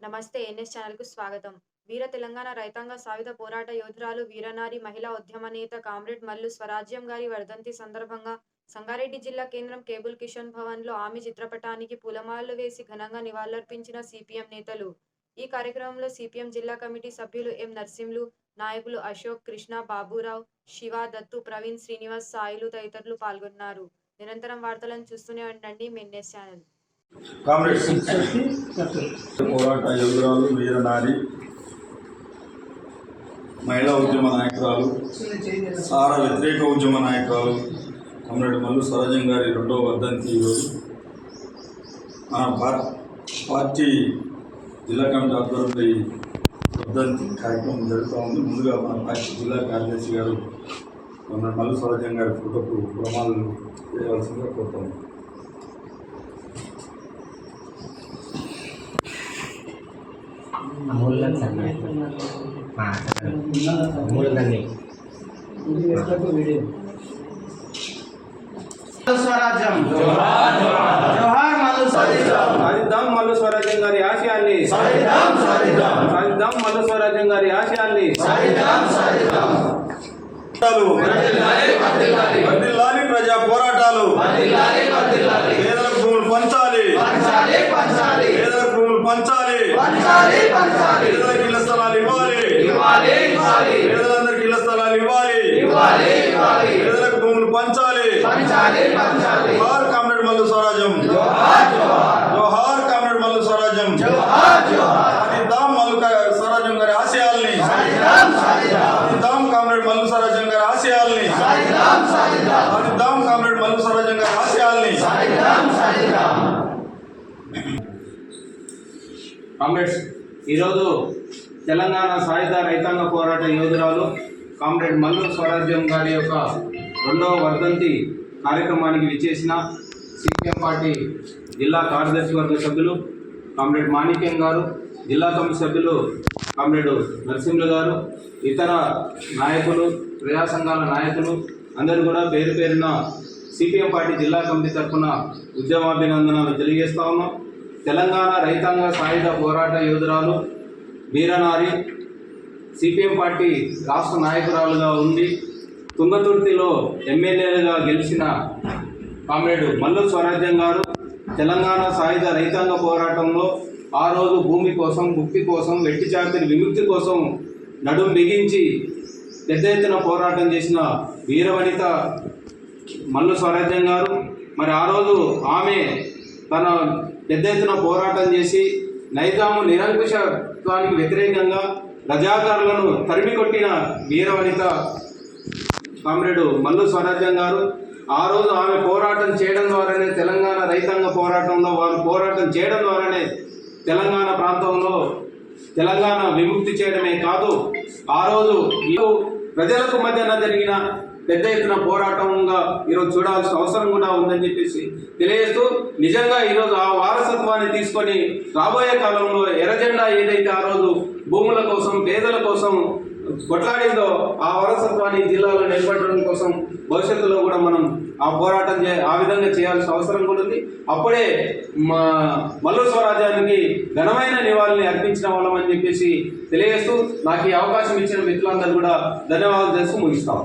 నమస్తే ఎన్ఎస్ ఛానల్కు స్వాగతం. వీర తెలంగాణ రైతాంగ సాయుధ పోరాట యోధురాలు వీరనారి మహిళా ఉద్యమ నేత కామ్రేడ్ మల్లు స్వరాజ్యం గారి వర్ధంతి సందర్భంగా సంగారెడ్డి జిల్లా కేంద్రం కేబుల్ కిషన్ భవన్లో ఆమె చిత్రపటానికి పూలమాలలు వేసి ఘనంగా నివాళులర్పించిన సిపిఎం నేతలు. ఈ కార్యక్రమంలో సిపిఎం జిల్లా కమిటీ సభ్యులు ఎం నర్సింలు నాయకులు అశోక్ కృష్ణ బాబురావు శివ దత్తు ప్రవీణ్ శ్రీనివాస్ సాయిలు తదితరులు పాల్గొన్నారు. నిరంతరం వార్తలను చూస్తూనే ఉండండి మెన్నెస్ ఛానల్. కామ్రేడ్స్ పోరాట యోగురాలు వీరనారి మహిళా ఉద్యమ నాయకురాలు సార వ్యతిరేక ఉద్యమ నాయకురాలు కామ్రేడ్ మల్లు స్వరాజ్యం గారి రెండవ వర్ధంతి ఈరోజు. మన పార్టీ జిల్లా కమిటీ ఆధ్వర్యంలో ఈ వర్ధంతి కార్యక్రమం జరుగుతూ ఉంది. ముందుగా మన పార్టీ జిల్లా కార్యదర్శి గారు కామ్రేడ్ మల్లు స్వరాజ్యం గారి ఫోటోకు ప్రమాణాలు చేయవలసిందిగా కోరుతాము సన్నాయి అమూల్యాన్ని స్వరాజ్యం జోహార్ మల్లు సాధిద్దాం మల్లు స్వరాజ్యం గారి ఆశయాల్ని సాధిద్దాం మల్లు స్వరాజ్యం గారి వర్ధిల్లాలి ప్రజా పోరాటాలు పేదలకు భూములు పంచాలి. పేదలకు భూములు పంచాలి పేదలకు ఇళ్ళ స్థలాలు ఇవ్వాలి పేదలందరికి ఇళ్ళ స్థలాలు ఇవ్వాలి. పేదలకు భూములు పంచాలి. జోహార్ కామ్రేడ్ మల్లు స్వరాజ్యం. జోహార్ కామ్రేడ్ మల్లు స్వరాజ్యం. సాధిద్దాం మల్లు స్వరాజ్యం గారి ఆశయాల్ని. సాధిద్దాం కామ్రేడ్ మల్లు స్వరాజ్యం గారి ఆశయాల్ని. సాధిద్దాం కామ్రేడ్ మల్లు స్వరాజ్యం గారి ఆశయాల్ని. కామ్రేడ్స్ ఈరోజు తెలంగాణ సాయుధ రైతాంగ పోరాట యోధురాలు కామ్రేడ్ మల్లు స్వరాజ్యం గారి యొక్క రెండవ వర్ధంతి కార్యక్రమానికి విచ్చేసిన సిపిఎం పార్టీ జిల్లా కార్యదర్శి వర్గ సభ్యులు కామ్రేడ్ మాణిక్యం గారు జిల్లా కమిటీ సభ్యులు కామ్రేడ్ నరసింహులు గారు ఇతర నాయకులు ప్రజా సంఘాల నాయకులు అందరూ కూడా పేరు పేరున సిపిఎం పార్టీ జిల్లా కమిటీ తరఫున ఉద్యమాభినందనలు తెలియజేస్తా ఉన్నాం. తెలంగాణ రైతాంగ సాయుధ పోరాట యోధురాలు వీరనారి సిపిఎం పార్టీ రాష్ట్ర నాయకురాలుగా ఉండి తుంగతుర్తిలో ఎమ్మెల్యేలుగా గెలిచిన కామ్రేడ్ మల్లు స్వరాజ్యం గారు తెలంగాణ సాయుధ రైతాంగ పోరాటంలో ఆ రోజు భూమి కోసం ముక్తి కోసం వెట్టి చాకరి విముక్తి కోసం నడుం బిగించి పెద్ద ఎత్తున పోరాటం చేసిన వీరవనిత మల్లు స్వరాజ్యం గారు. మరి ఆ రోజు ఆమె తన పెద్ద ఎత్తున పోరాటం చేసి నైజాము నిరంకుశత్వానికి వ్యతిరేకంగా రజాకారులను తరిమి కొట్టిన వీరవనిత కామ్రేడు మల్లు స్వరాజ్యం గారు ఆ రోజు ఆమె పోరాటం చేయడం ద్వారానే తెలంగాణ రైతాంగ పోరాటంలో వారు పోరాటం చేయడం ద్వారానే తెలంగాణ ప్రాంతంలో తెలంగాణ విముక్తి చేయడమే కాదు ఆ రోజు ప్రజలకు మధ్యన జరిగిన పెద్ద ఎత్తున పోరాటంగా ఈరోజు చూడాల్సిన అవసరం కూడా ఉందని చెప్పేసి తెలియజేస్తూ నిజంగా ఈరోజు ఆ వారసత్వాన్ని తీసుకొని రాబోయే కాలంలో ఎర్రజెండా ఏదైతే ఆ రోజు భూముల కోసం పేదల కోసం కొట్లాడిందో ఆ వారసత్వాన్ని జిల్లాలో నిలబెట్టడం కోసం భవిష్యత్తులో కూడా మనం ఆ పోరాటం చే ఆ విధంగా చేయాల్సిన అవసరం కూడా ఉంది. అప్పుడే మా మల్లు స్వరాజ్యానికి ఘనమైన నివాళిని అర్పించిన వాళ్ళం అని చెప్పేసి తెలియజేస్తూ నాకు ఈ అవకాశం ఇచ్చిన మిత్రులందరూ కూడా ధన్యవాదాలు చేస్తూ ముగిస్తాం.